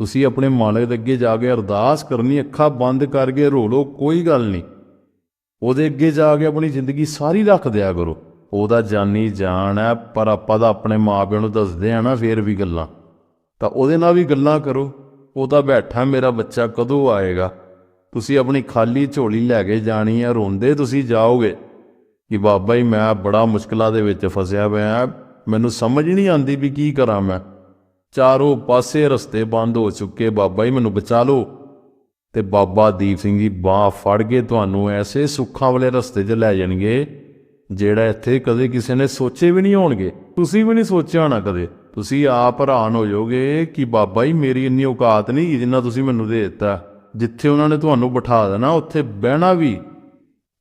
ਤੁਸੀਂ ਆਪਣੇ ਮਾਲਕ ਦੇ ਅੱਗੇ ਜਾ ਕੇ ਅਰਦਾਸ ਕਰਨੀ, ਅੱਖਾਂ ਬੰਦ ਕਰਕੇ ਰੋ ਲਓ, ਕੋਈ ਗੱਲ ਨਹੀਂ। ਉਹਦੇ ਅੱਗੇ ਜਾ ਕੇ ਆਪਣੀ ਜ਼ਿੰਦਗੀ ਸਾਰੀ ਰੱਖ ਦਿਆ ਕਰੋ। ਉਹਦਾ ਜਾਨੀ ਜਾਣ ਹੈ, ਪਰ ਆਪਾਂ ਤਾਂ ਆਪਣੇ ਮਾਪਿਆਂ ਨੂੰ ਦੱਸਦੇ ਆ ਨਾ ਫੇਰ ਵੀ ਗੱਲਾਂ। ਤਾਂ ਉਹਦੇ ਨਾਲ ਵੀ ਗੱਲਾਂ ਕਰੋ। ਉਹ ਤਾਂ ਬੈਠਾ ਮੇਰਾ ਬੱਚਾ ਕਦੋਂ ਆਏਗਾ? ਤੁਸੀਂ ਆਪਣੀ ਖਾਲੀ ਝੋਲੀ ਲੈ ਕੇ ਜਾਣੀ ਹੈ, ਰੋਂਦੇ ਤੁਸੀਂ ਜਾਓਗੇ ਕਿ ਬਾਬਾ ਜੀ, ਮੈਂ ਬੜਾ ਮੁਸ਼ਕਲਾਂ ਦੇ ਵਿੱਚ ਫਸਿਆ ਪਿਆ। ਮੈਨੂੰ ਸਮਝ ਨਹੀਂ ਆਉਂਦੀ ਵੀ ਕੀ ਕਰਾਂ ਮੈਂ। ਚਾਰੋਂ ਪਾਸੇ ਰਸਤੇ ਬੰਦ ਹੋ ਚੁੱਕੇ। ਬਾਬਾ ਜੀ, ਮੈਨੂੰ ਬਚਾ ਲਓ। ਤੇ ਬਾਬਾ ਦੀਪ ਸਿੰਘ ਜੀ, ਬਾਹ ਫੜ ਕੇ ਤੁਹਾਨੂੰ ਐਸੇ ਸੁੱਖਾਂ ਵਾਲੇ ਰਸਤੇ 'ਚ ਲੈ ਜਾਣਗੇ, ਜਿਹੜਾ ਇੱਥੇ ਕਦੇ ਕਿਸੇ ਨੇ ਸੋਚੇ ਵੀ ਨਹੀਂ ਹੋਣਗੇ। ਤੁਸੀਂ ਵੀ ਨਹੀਂ ਸੋਚਿਆ ਹੋਣਾ ਕਦੇ। ਤੁਸੀਂ ਆਪ ਹੈਰਾਨ ਹੋ ਜਾਓਗੇ ਕਿ ਬਾਬਾ ਜੀ, ਮੇਰੀ ਇੰਨੀ ਔਕਾਤ ਨਹੀਂ ਜਿੰਨਾ ਤੁਸੀਂ ਮੈਨੂੰ ਦੇ ਦਿੱਤਾ। ਜਿੱਥੇ ਉਹਨਾਂ ਨੇ ਤੁਹਾਨੂੰ ਬਿਠਾ ਦੇਣਾ, ਉੱਥੇ ਬਹਿਣਾ ਵੀ।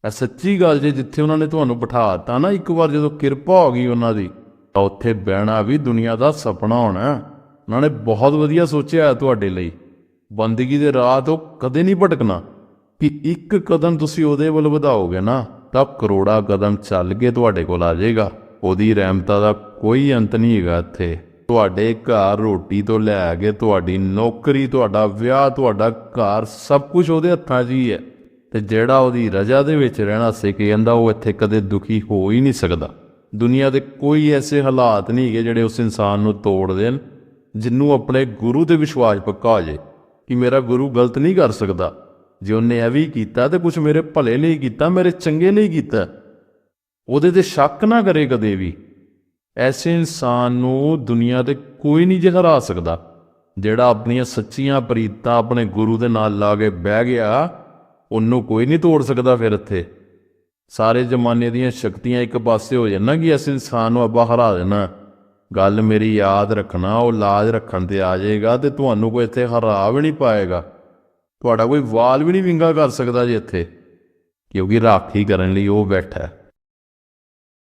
ਇਹ ਸੱਚੀ ਗੱਲ ਜੇ ਜਿੱਥੇ ਉਹਨਾਂ ਨੇ ਤੁਹਾਨੂੰ ਬਿਠਾ ਦਿੱਤਾ ਨਾ, ਇੱਕ ਵਾਰ ਜਦੋਂ ਕਿਰਪਾ ਹੋ ਗਈ ਉਹਨਾਂ ਦੀ, ਤਾਂ ਉੱਥੇ ਬਹਿਣਾ ਵੀ ਦੁਨੀਆ ਦਾ ਸੁਪਨਾ ਹੋਣਾ। ਉਹਨਾਂ ਨੇ ਬਹੁਤ ਵਧੀਆ ਸੋਚਿਆ ਹੈ ਤੁਹਾਡੇ ਲਈ। ਬੰਦਗੀ ਦੇ ਰਾਹ ਤੋਂ ਕਦੇ ਨਹੀਂ ਭਟਕਣਾ। ਕਿ ਇੱਕ ਕਦਮ ਤੁਸੀਂ ਉਹਦੇ ਵੱਲ ਵਧਾਓਗੇ ਨਾ, ਤਾਂ ਕਰੋੜਾ ਕਦਮ ਚੱਲ ਕੇ ਤੁਹਾਡੇ ਕੋਲ ਆ ਜਾਏਗਾ। ਉਹਦੀ ਰਹਿਮਤਾਂ ਦਾ ਕੋਈ ਅੰਤ ਨਹੀਂ ਹੈਗਾ ਇੱਥੇ। ਤੁਹਾਡੇ ਘਰ ਰੋਟੀ ਤੋਂ ਲੈ ਕੇ ਤੁਹਾਡੀ ਨੌਕਰੀ, ਤੁਹਾਡਾ ਵਿਆਹ, ਤੁਹਾਡਾ ਘਰ, ਸਭ ਕੁਝ ਉਹਦੇ ਹੱਥਾਂ 'ਚ ਹੀ ਹੈ। ਤੇ ਜਿਹੜਾ ਉਹਦੀ ਰਜ਼ਾ ਦੇ ਵਿੱਚ ਰਹਿਣਾ ਸਿੱਖ ਜਾਂਦਾ ਉਹ ਇੱਥੇ ਕਦੇ ਦੁਖੀ ਹੋ ਹੀ ਨਹੀਂ ਸਕਦਾ। ਦੁਨੀਆ ਦੇ ਕੋਈ ਐਸੇ ਹਾਲਾਤ ਨਹੀਂ ਹੈਗੇ ਜਿਹੜੇ ਉਸ ਇਨਸਾਨ ਨੂੰ ਤੋੜ ਦੇਣ ਜਿੰਨੂੰ ਆਪਣੇ ਗੁਰੂ ਤੇ ਵਿਸ਼ਵਾਸ ਪੱਕਾ ਹੋ ਜਾਏ ਕਿ ਮੇਰਾ ਗੁਰੂ ਗਲਤ ਨਹੀਂ ਕਰ ਸਕਦਾ। ਜੇ ਉਹਨੇ ਇਹ ਵੀ ਕੀਤਾ ਤੇ ਕੁਝ ਮੇਰੇ ਭਲੇ ਲਈ ਕੀਤਾ, ਮੇਰੇ ਚੰਗੇ ਲਈ ਕੀਤਾ, ਉਹਦੇ ਤੇ ਸ਼ੱਕ ਨਾ ਕਰੇ ਕਦੇ ਵੀ। ਐਸੇ ਇਨਸਾਨ ਨੂੰ ਦੁਨੀਆ ਤੇ ਕੋਈ ਨਹੀਂ ਜੇ ਹਰਾ ਸਕਦਾ, ਜਿਹੜਾ ਆਪਣੀਆਂ ਸੱਚੀਆਂ ਪ੍ਰੀਤਾਂ ਆਪਣੇ ਗੁਰੂ ਦੇ ਨਾਲ ਲਾ ਕੇ ਬਹਿ ਗਿਆ, ਉਹਨੂੰ ਕੋਈ ਨਹੀਂ ਤੋੜ ਸਕਦਾ ਫਿਰ ਇੱਥੇ। ਸਾਰੇ ਜ਼ਮਾਨੇ ਦੀਆਂ ਸ਼ਕਤੀਆਂ ਇੱਕ ਪਾਸੇ ਹੋ ਜਾਣ ਕਿ ਇਸ ਇਨਸਾਨ ਨੂੰ ਆਪਾਂ ਹਰਾ ਦੇਣਾ। ਗੱਲ ਮੇਰੀ ਯਾਦ ਰੱਖਣਾ, ਉਹ ਲਾਜ ਰੱਖਣ ਤੇ ਆ ਜਾਏਗਾ ਤੇ ਤੁਹਾਨੂੰ ਕੋਈ ਇੱਥੇ ਹਰਾ ਵੀ ਨਹੀਂ ਪਾਏਗਾ। ਤੁਹਾਡਾ ਕੋਈ ਵਾਲ ਵੀ ਨਹੀਂ ਵਿੰਗਾ ਕਰ ਸਕਦਾ ਜੇ ਇੱਥੇ, ਕਿਉਂਕਿ ਰਾਖੀ ਕਰਨ ਲਈ ਉਹ ਬੈਠਾ ਹੈ।